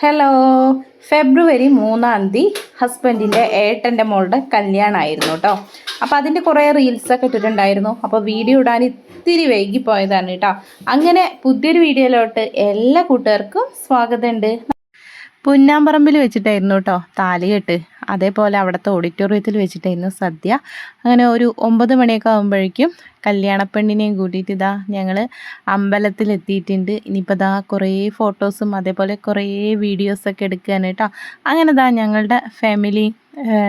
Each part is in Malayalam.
ഹലോ ഫെബ്രുവരി മൂന്നാം തീയതി ഹസ്ബൻഡിന്റെ ഏട്ടന്റെ മോളുടെ കല്യാണമായിരുന്നു കേട്ടോ അപ്പോൾ അതിന്റെ കുറേ റീൽസൊക്കെ ഇട്ടിട്ടുണ്ടായിരുന്നു. അപ്പോൾ വീഡിയോ ഇടാൻ ഇത്തിരി വൈകിപ്പോയതാണ് കേട്ടോ അങ്ങനെ പുതിയൊരു വീഡിയോയിലോട്ട് എല്ലാ കൂട്ടുകാർക്കും സ്വാഗതമുണ്ട്. പുന്നാമ്പറമ്പിൽ വെച്ചിട്ടായിരുന്നു കേട്ടോ. താലികെട്ട് അതേപോലെ അവിടുത്തെ ഓഡിറ്റോറിയത്തിൽ വെച്ചിട്ടായിരുന്നു സദ്യ. അങ്ങനെ ഒരു ഒമ്പത് മണിയൊക്കെ ആകുമ്പോഴേക്കും കല്യാണപ്പെണ്ണിനെയും കൂട്ടിയിട്ട് ഇതാ ഞങ്ങൾ അമ്പലത്തിൽ എത്തിയിട്ടുണ്ട് ഇനിയിപ്പോൾ ഇതാ കുറേ ഫോട്ടോസും അതേപോലെ കുറേ വീഡിയോസൊക്കെ എടുക്കുകയാണ് അങ്ങനെ ഇതാ ഞങ്ങളുടെ ഫാമിലി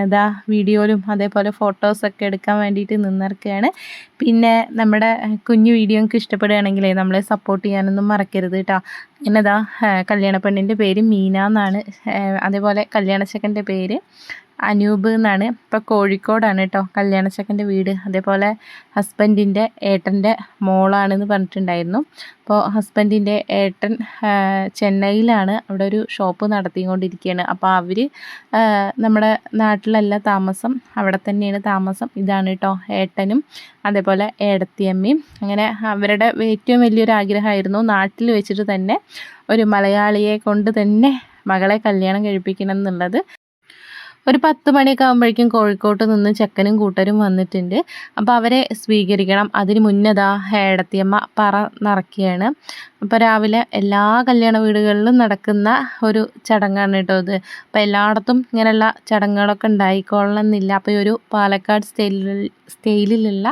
ഇതാ വീഡിയോയിലും അതേപോലെ ഫോട്ടോസൊക്കെ എടുക്കാൻ വേണ്ടിയിട്ട് നിന്നിറക്കുകയാണ് പിന്നെ നമ്മുടെ കുഞ്ഞു വീഡിയോ നിങ്ങൾക്ക് ഇഷ്ടപ്പെടുകയാണെങ്കിൽ നമ്മളെ സപ്പോർട്ട് ചെയ്യാനൊന്നും മറക്കരുത് കേട്ടോ പിന്നെതാ കല്യാണ പെണ്ണിന്റെ പേര് മീന എന്നാണ്. അതേപോലെ കല്യാണച്ചക്കന്റെ പേര്. അനൂപ് എന്നാണ്. ഇപ്പോൾ കോഴിക്കോടാണ് കേട്ടോ കല്യാണച്ചക്കന്റെ വീട്. അതേപോലെ ഹസ്ബൻഡിന്റെ ഏട്ടന്റെ മോളാണെന്ന് പറഞ്ഞിട്ടുണ്ടായിരുന്നു. അപ്പോൾ ഹസ്ബൻഡിന്റെ ഏട്ടൻ ചെന്നൈയിലാണ് അവിടെ ഒരു ഷോപ്പ് നടത്തിക്കൊണ്ടിരിക്കുകയാണ് അപ്പോൾ അവർ നമ്മുടെ നാട്ടിലല്ല താമസം അവിടെ തന്നെയാണ് താമസം. ഇതാണ് കേട്ടോ ഏട്ടനും അതേപോലെ ഏടത്തിയമ്മയും. അങ്ങനെ അവരുടെ ഏറ്റവും വലിയൊരു ആഗ്രഹമായിരുന്നു നാട്ടിൽ വെച്ചിട്ട് തന്നെ ഒരു മലയാളിയെ കൊണ്ട് തന്നെ മകളെ കല്യാണം കഴിപ്പിക്കണം എന്നുള്ളത്. ഒരു പത്ത് മണിയൊക്കെ ആകുമ്പോഴേക്കും കോഴിക്കോട്ട് നിന്ന് ചെക്കനും കൂട്ടരും വന്നിട്ടുണ്ട്. അപ്പോൾ അവരെ സ്വീകരിക്കണം. അതിന് മുന്നതാ ഹേടത്തിയമ്മ പറ നിറയ്ക്കുകയാണ്. അപ്പോൾ രാവിലെ എല്ലാ കല്യാണ വീടുകളിലും നടക്കുന്ന ഒരു ചടങ്ങാണ് കേട്ടോ ഇത്. അപ്പോൾ എല്ലായിടത്തും ഇങ്ങനെയുള്ള ചടങ്ങുകളൊക്കെ ഉണ്ടായിക്കൊള്ളണമെന്നില്ല. അപ്പോൾ ഈ ഒരു പാലക്കാട് സ്റ്റൈലിൽ സ്റ്റൈലിലുള്ള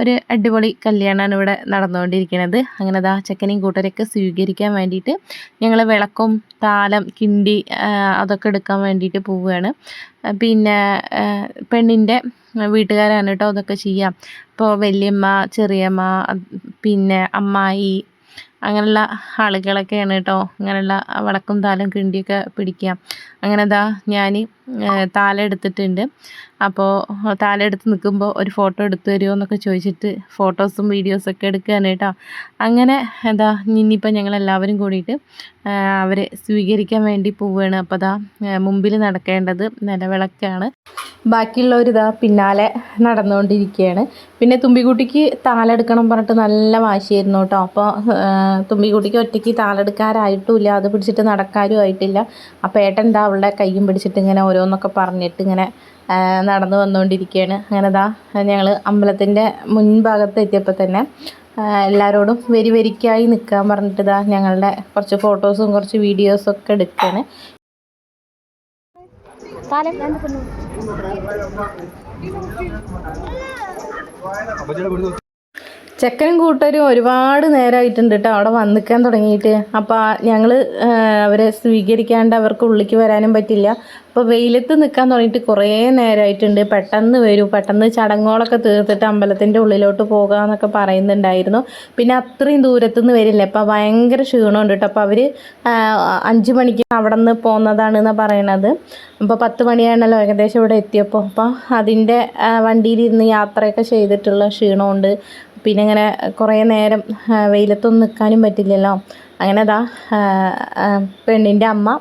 ഒരു അടിപൊളി കല്യാണമാണ് ഇവിടെ നടന്നുകൊണ്ടിരിക്കുന്നത് അങ്ങനെ ദാ ചെക്കനെയും കൂട്ടരെയൊക്കെ സ്വീകരിക്കാൻ വേണ്ടിയിട്ട് ഞങ്ങൾ വിളക്കും താലം കിണ്ടി അതൊക്കെ എടുക്കാൻ വേണ്ടിയിട്ട് പോവുകയാണ്. പിന്നെ പെണ്ണിന്റെ വീട്ടുകാരാണ് കേട്ടോ അതൊക്കെ ചെയ്യാം. ഇപ്പോൾ വലിയമ്മ ചെറിയമ്മ പിന്നെ അമ്മായി അങ്ങനെയുള്ള ആളുകളൊക്കെയാണ് കേട്ടോ. അങ്ങനെയുള്ള വടക്കും താലും കിണ്ടിയൊക്കെ പിടിക്കുക. അങ്ങനെ ദാ ഞാൻ താല എടുത്തിട്ടുണ്ട്. അപ്പോൾ താല എടുത്ത് നിൽക്കുമ്പോൾ ഒരു ഫോട്ടോ എടുത്തു തരുമോ എന്നൊക്കെ ചോദിച്ചിട്ട് ഫോട്ടോസും വീഡിയോസൊക്കെ എടുക്കുകയാണ് കേട്ടോ. അങ്ങനെ എന്താ ഇനിയിപ്പോൾ ഞങ്ങൾ എല്ലാവരും കൂടിയിട്ട് അവരെ സ്വീകരിക്കാൻ വേണ്ടി പോവുകയാണ് അപ്പോൾ അതാ മുമ്പിൽ നടക്കേണ്ടത് നിലവിളക്കാണ്. ബാക്കിയുള്ളവരിതാ പിന്നാലെ നടന്നുകൊണ്ടിരിക്കുകയാണ് പിന്നെ തുമ്പിക്കുട്ടിക്ക് താലെടുക്കണം പറഞ്ഞിട്ട് നല്ല വാശിയായിരുന്നു കേട്ടോ. അപ്പോൾ തുമ്പിക്കുട്ടിക്ക് ഒറ്റയ്ക്ക് താലെടുക്കാറായിട്ടുമില്ല അത് പിടിച്ചിട്ട് നടക്കാരും ആയിട്ടില്ല. അപ്പോൾ ഏട്ടൻ എന്താ അവളുടെ കയ്യും പിടിച്ചിട്ട് ഇങ്ങനെ ഓരോന്നൊക്കെ പറഞ്ഞിട്ട് ഇങ്ങനെ നടന്നു വന്നുകൊണ്ടിരിക്കുകയാണ് അങ്ങനെ ദാ ഞങ്ങൾ അമ്പലത്തിന്റെ മുൻഭാഗത്ത് എത്തിയപ്പോൾ തന്നെ എല്ലാവരോടും വരി വരിക്കായി നിൽക്കാൻ പറഞ്ഞിട്ട് ഇതാ ഞങ്ങളുടെ കുറച്ച് ഫോട്ടോസും കുറച്ച് വീഡിയോസും ഒക്കെ എടുക്കുകയാണ് ചെക്കനും കൂട്ടരും ഒരുപാട് നേരമായിട്ടുണ്ട് കേട്ടോ അവിടെ വന്നിക്കാൻ തുടങ്ങിയിട്ട്. അപ്പോൾ ഞങ്ങൾ അവരെ സ്വീകരിക്കാണ്ട് അവർക്ക് ഉള്ളിലേക്ക് വരാനും പറ്റില്ല. അപ്പോൾ വെയിലത്ത് നിൽക്കാൻ തുടങ്ങിയിട്ട് കുറേ നേരമായിട്ടുണ്ട് പെട്ടെന്ന് വരൂ. പെട്ടെന്ന് ചടങ്ങുകളൊക്കെ തീർത്തിട്ട് അമ്പലത്തിന്റെ ഉള്ളിലോട്ട് പോകാമെന്നൊക്കെ പറയുന്നുണ്ടായിരുന്നു. പിന്നെ അത്രയും ദൂരത്തുനിന്ന് വരില്ല. അപ്പോൾ ഭയങ്കര ക്ഷീണമുണ്ട് കേട്ടോ. അപ്പോൾ അവർ അഞ്ച് മണിക്ക് അവിടെ നിന്ന് പോകുന്നതാണെന്നാണ് പറയണത്. അപ്പോൾ പത്ത് മണിയാണല്ലോ ഏകദേശം ഇവിടെ എത്തിയപ്പോൾ അപ്പോൾ അതിന്റെ വണ്ടിയിലിരുന്ന് യാത്രയൊക്കെ ചെയ്തിട്ടുള്ള ക്ഷീണമുണ്ട്. പിന്നെ ഇങ്ങനെ കുറേ നേരം വെയിലത്തൊന്നും നിൽക്കാനും പറ്റില്ലല്ലോ. അങ്ങനെ അതാ പെണ്ണിന്റെ അമ്മ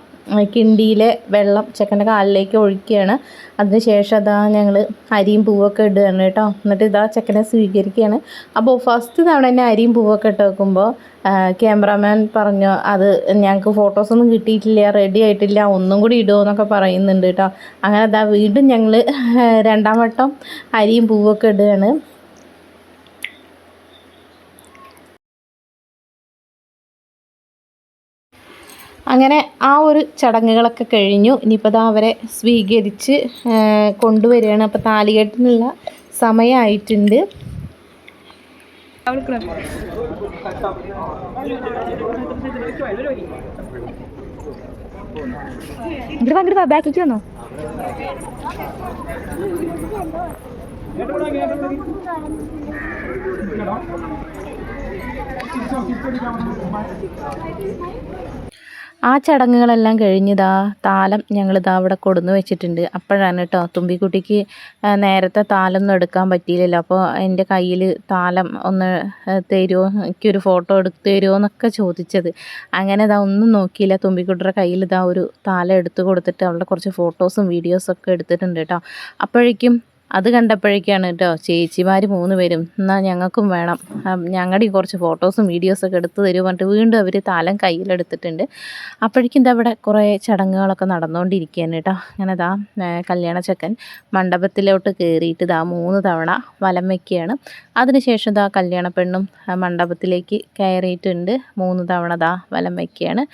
കിണ്ടിയിലെ വെള്ളം ചെക്കന്റെ കാലിലേക്ക് ഒഴിക്കുകയാണ് അതിന് ശേഷം അതാ ഞങ്ങൾ അരിയും പൂവൊക്കെ ഇടുകയാണ് കേട്ടോ. എന്നിട്ട് ഇതാ ചെക്കനെ സ്വീകരിക്കുകയാണ്. അപ്പോൾ ഫസ്റ്റ് തവണ തന്നെ അരിയും പൂവൊക്കെ ഇട്ട് വെക്കുമ്പോൾ ക്യാമറാമാൻ പറഞ്ഞു അത് ഞങ്ങൾക്ക് ഫോട്ടോസൊന്നും കിട്ടിയിട്ടില്ല റെഡി ആയിട്ടില്ല ഒന്നും കൂടി ഇടുമോ എന്നൊക്കെ പറയുന്നുണ്ട് കേട്ടോ. അങ്ങനെ അതാ വീണ്ടും ഞങ്ങൾ രണ്ടാം വട്ടം അരിയും പൂവൊക്കെ ഇടുകയാണ്. അങ്ങനെ ആ ഒരു ചടങ്ങുകളൊക്കെ കഴിഞ്ഞു. ഇനിയിപ്പോൾ ദാ അവരെ സ്വീകരിച്ച് കൊണ്ടുവരികയാണ്. അപ്പോൾ താലികെട്ടിനുള്ള സമയമായിട്ടുണ്ട് ഇങ്ങോട്ട് വാ ഇങ്ങോട്ട് വാ ആ ചടങ്ങുകളെല്ലാം കഴിഞ്ഞിതാ താലം ഞങ്ങളിതാ അവിടെ കൊടുന്ന് വെച്ചിട്ടുണ്ട്. അപ്പോഴാണ് കേട്ടോ തുമ്പിക്കുട്ടിക്ക് നേരത്തെ താലൊന്നും എടുക്കാൻ പറ്റിയില്ലല്ലോ. അപ്പോൾ എന്റെ കയ്യിൽ താലം ഒന്ന് തരുമോ എനിക്കൊരു ഫോട്ടോ എടുത്ത് തരുമോ എന്നൊക്കെ ചോദിച്ചത്. അങ്ങനെ ഇതാ ഒന്നും നോക്കിയില്ല. തുമ്പിക്കുട്ടിയുടെ കയ്യിൽ ഇതാ ഒരു താലം എടുത്ത് കൊടുത്തിട്ട് അവളുടെ കുറച്ച് ഫോട്ടോസും വീഡിയോസും ഒക്കെ എടുത്തിട്ടുണ്ട് കേട്ടോ അപ്പോഴേക്കും അത് കണ്ടപ്പോഴേക്കാണ് കേട്ടോ ചേച്ചിമാർ മൂന്ന് പേരും എന്നാൽ ഞങ്ങൾക്കും വേണം. ഞങ്ങളുടെയും കുറച്ച് ഫോട്ടോസും വീഡിയോസൊക്കെ എടുത്ത് തരുമോ പറഞ്ഞിട്ട് വീണ്ടും അവർ താലം കയ്യിലെടുത്തിട്ടുണ്ട്. അപ്പോഴേക്കും ഇതാ ഇവിടെ കുറേ ചടങ്ങുകളൊക്കെ നടന്നുകൊണ്ടിരിക്കുകയാണ് കേട്ടോ. അങ്ങനെ ഇതാ കല്യാണച്ചക്കൻ കല്യാണ ചെക്കൻ മണ്ഡപത്തിലോട്ട് കയറിയിട്ട് ഇതാ മൂന്ന് തവണ വലം വയ്ക്കുകയാണ് അതിനുശേഷം ഇതാ കല്യാണ പെണ്ണും മണ്ഡപത്തിലേക്ക് കയറിയിട്ടുണ്ട്. മൂന്ന് തവണ ദാ വലം വയ്ക്കുകയാണ്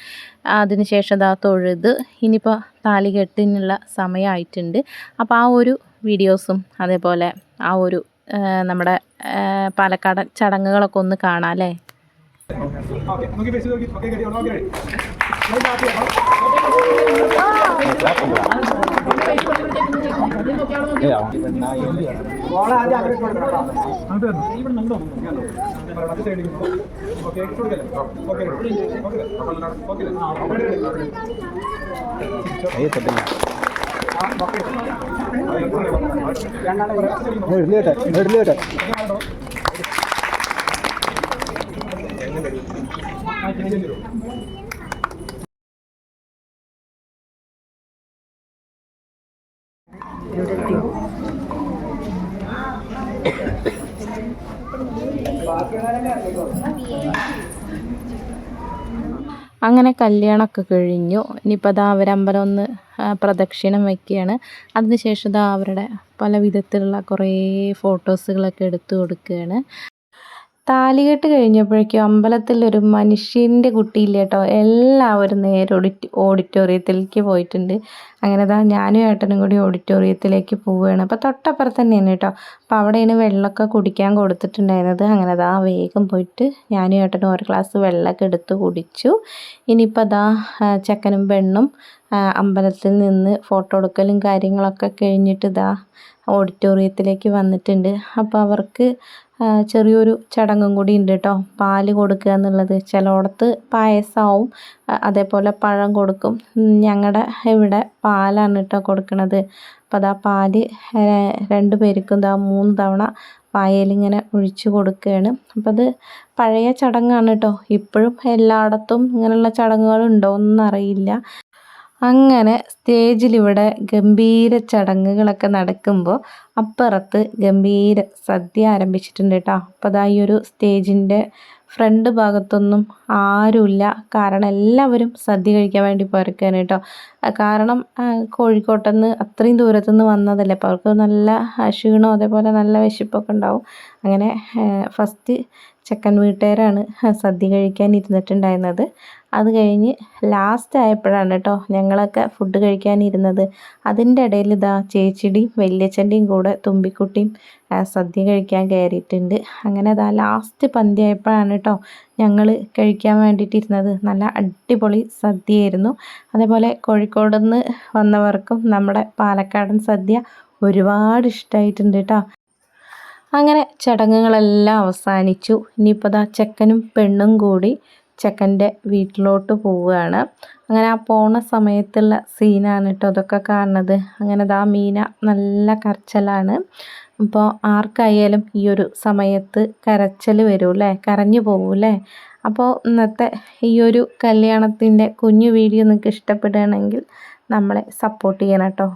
അതിനുശേഷം ദാ തൊഴുത് ഇനിയിപ്പോൾ താലി കെട്ടിനുള്ള സമയമായിട്ടുണ്ട്. അപ്പോൾ ആ ഒരു വീഡിയോസും അതേപോലെ ആ ഒരു നമ്മുടെ പാലക്കാട് ചടങ്ങുകളൊക്കെ ഒന്ന് കാണാം അല്ലേ? ഓക്കെ. നോക്കി ഫേസ് നോക്കി ഓക്കെ റെഡി ഓക്കെ റെഡി അങ്ങനെ കല്യാണമൊക്കെ കഴിഞ്ഞു. ഇനിയിപ്പോൾ അത് അവരമ്പലം ഒന്ന് പ്രദക്ഷിണം വയ്ക്കുകയാണ് അതിനുശേഷം ദാ അവരുടെ പല വിധത്തിലുള്ള കുറേ ഫോട്ടോസുകളൊക്കെ എടുത്തു കൊടുക്കുകയാണ്. താലികെട്ട് കഴിഞ്ഞപ്പോഴേക്കും അമ്പലത്തിലൊരു മനുഷ്യന്റെ കുട്ടിയില്ല കേട്ടോ എല്ലാവരും നേരെ ഓഡിറ്റ് ഓഡിറ്റോറിയത്തിലേക്ക് പോയിട്ടുണ്ട്. അങ്ങനെ ദാ ഞാനും ഏട്ടനും കൂടി ഓഡിറ്റോറിയത്തിലേക്ക് പോവുകയാണ്. അപ്പോൾ തൊട്ടപ്പുറത്ത് തന്നെയാണ് കേട്ടോ അപ്പോൾ അവിടെയാണ് വെള്ളമൊക്കെ കുടിക്കാൻ കൊടുത്തിട്ടുണ്ടായിരുന്നത്. അങ്ങനെ ദാ വേഗം പോയിട്ട് ഞാനും ഏട്ടനും ഒരു ഗ്ലാസ് വെള്ളമൊക്കെ എടുത്ത് കുടിച്ചു. ഇനിയിപ്പോൾ അതാ ചെക്കനും പെണ്ണും അമ്പലത്തിൽ നിന്ന് ഫോട്ടോ എടുക്കലും കാര്യങ്ങളൊക്കെ കഴിഞ്ഞിട്ട് ഇതാ ഓഡിറ്റോറിയത്തിലേക്ക് വന്നിട്ടുണ്ട്. അപ്പോൾ അവർക്ക് ചെറിയൊരു ചടങ്ങും കൂടി ഉണ്ട് കേട്ടോ പാൽ കൊടുക്കുക എന്നുള്ളത്. ചിലയിടത്ത് പായസമാവും അതേപോലെ പഴം കൊടുക്കും. ഞങ്ങളുടെ ഇവിടെ പാലാണ് കേട്ടോ കൊടുക്കുന്നത് അപ്പോൾ അതാ പാൽ രണ്ട് പേർക്കും ഇതാ മൂന്ന് തവണ വായലിങ്ങനെ ഒഴിച്ചു കൊടുക്കുകയാണ് അപ്പോൾ അത് പഴയ ചടങ്ങാണ് കേട്ടോ ഇപ്പോഴും എല്ലായിടത്തും ഇങ്ങനെയുള്ള ചടങ്ങുകൾ ഉണ്ടോ എന്നറിയില്ല. അങ്ങനെ സ്റ്റേജിലിവിടെ ഗംഭീര ചടങ്ങുകളൊക്കെ നടക്കുമ്പോൾ അപ്പുറത്ത് ഗംഭീര സദ്യ ആരംഭിച്ചിട്ടുണ്ട് കേട്ടോ അപ്പോൾ അതാ ഈ ഒരു സ്റ്റേജിന്റെ ഫ്രണ്ട് ഭാഗത്തൊന്നും ആരുമില്ല. കാരണം എല്ലാവരും സദ്യ കഴിക്കാൻ വേണ്ടി പോരക്കാണ് കേട്ടോ. കാരണം കോഴിക്കോട്ടെന്ന് അത്രയും ദൂരത്തുനിന്ന് വന്നതല്ലേ. അപ്പോൾ അവർക്ക് നല്ല ക്ഷീണം അതേപോലെ നല്ല വിശപ്പൊക്കെ ഉണ്ടാവും. അങ്ങനെ ഫസ്റ്റ് ചെക്കൻ വീട്ടുകാരാണ് സദ്യ കഴിക്കാൻ ഇരുന്നിട്ടുണ്ടായിരുന്നത്. അത് കഴിഞ്ഞ് ലാസ്റ്റ് ആയപ്പോഴാണ് കേട്ടോ ഞങ്ങളൊക്കെ ഫുഡ് കഴിക്കാനിരുന്നത് അതിന്റെ ഇടയിൽ ഇതാ ചേച്ചിയുടെയും വല്യച്ഛന്റെയും കൂടെ തുമ്പിക്കുട്ടിയും സദ്യ കഴിക്കാൻ കയറിയിട്ടുണ്ട്. അങ്ങനെ അതാ ലാസ്റ്റ് പന്തി ആയപ്പോഴാണ് കേട്ടോ ഞങ്ങൾ കഴിക്കാൻ വേണ്ടിയിട്ടിരുന്നത്. നല്ല അടിപൊളി സദ്യയായിരുന്നു. അതേപോലെ കോഴിക്കോട് നിന്ന് വന്നവർക്കും നമ്മുടെ പാലക്കാടൻ സദ്യ ഒരുപാട് ഇഷ്ടമായിട്ടുണ്ട് കേട്ടോ അങ്ങനെ ചടങ്ങുകളെല്ലാം അവസാനിച്ചു. ഇനിയിപ്പോൾ ദാ ചെക്കനും പെണ്ണും കൂടി ചെക്കന്റെ വീട്ടിലോട്ട് പോവുകയാണ്. അങ്ങനെ ആ പോണ സമയത്തുള്ള സീനാണ് കേട്ടോ അതൊക്കെ കാണുന്നത്. അങ്ങനെ ദാ മീന നല്ല കരച്ചലാണ്. അപ്പോൾ ആർക്കായാലും ഈ ഒരു സമയത്ത് കരച്ചൽ വരുമല്ലേ കരഞ്ഞു പോകും അപ്പോൾ ഇന്നത്തെ ഈ ഒരു കല്യാണത്തിന്റെ കുഞ്ഞു വീഡിയോ നിങ്ങൾക്ക് ഇഷ്ടപ്പെടുകയാണെങ്കിൽ നമ്മളെ സപ്പോർട്ട് ചെയ്യണം കേട്ടോ.